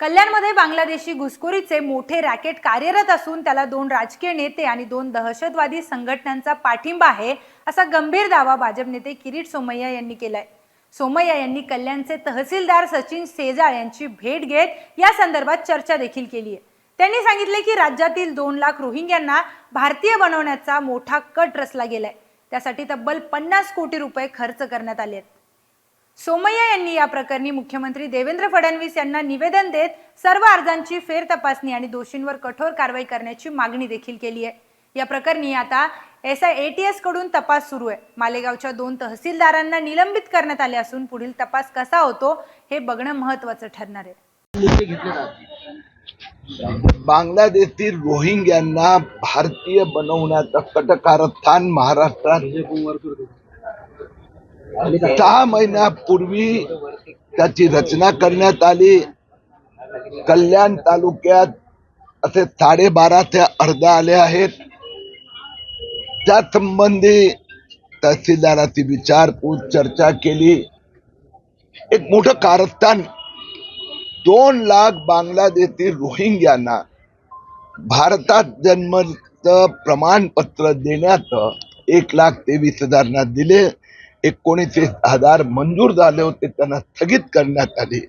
कल्याणमध्ये बांगलादेशी घुसखोरीचे मोठे रॅकेट कार्यरत असून त्याला दोन राजकीय नेते आणि दोन दहशतवादी संघटनांचा पाठिंबा आहे असा गंभीर दावा भाजप नेते किरीट सोमय्या यांनी केलाय. सोमय्या यांनी कल्याणचे तहसीलदार सचिन सेजाळ यांची भेट घेत या संदर्भात चर्चा देखील केली आहे त्यांनी सांगितले की राज्यातील दोन लाख रोहिंग्यांना भारतीय बनवण्याचा मोठा कट रचला गेलाय. त्यासाठी तब्बल पन्नास कोटी रुपये खर्च करण्यात आले आहेत सोमय्या यांनी या प्रकरणी मुख्यमंत्री देवेंद्र फडणवीस यांना निवेदन देत सर्व अर्जांची फेर तपासणी आणि दोषींवर कठोर कारवाई करण्याची मागणी देखील केली आहे. या प्रकरणी आता एस आय एटीएसकडून तपास सुरू आहे. मालेगावच्या दोन तहसीलदारांना निलंबित करण्यात आले असून पुढील तपास कसा होतो हे बघणं महत्वाचं ठरणार आहे. बांगलादेशतील रोहिंग्यांना भारतीय बनवण्याचं कटकारस्थान महाराष्ट्रात. सहा महिन्यापूर्वी त्याची रचना करण्यात आली. कल्याण तालुक्यात असे साडेबारा ते अर्धा आले आहेत. त्या संबंधी तहसीलदाराची विचारपूस चर्चा केली. एक मोठं कारस्थान दोन लाख बांगलादेशी रोहिंग्यांना भारतात जन्माचं प्रमाणपत्र देण्याचं एक लाख तेवीस हजारांना दिले. एकोणीस हजार मंजूर झाले होते त्यांना स्थगित करण्यात आले.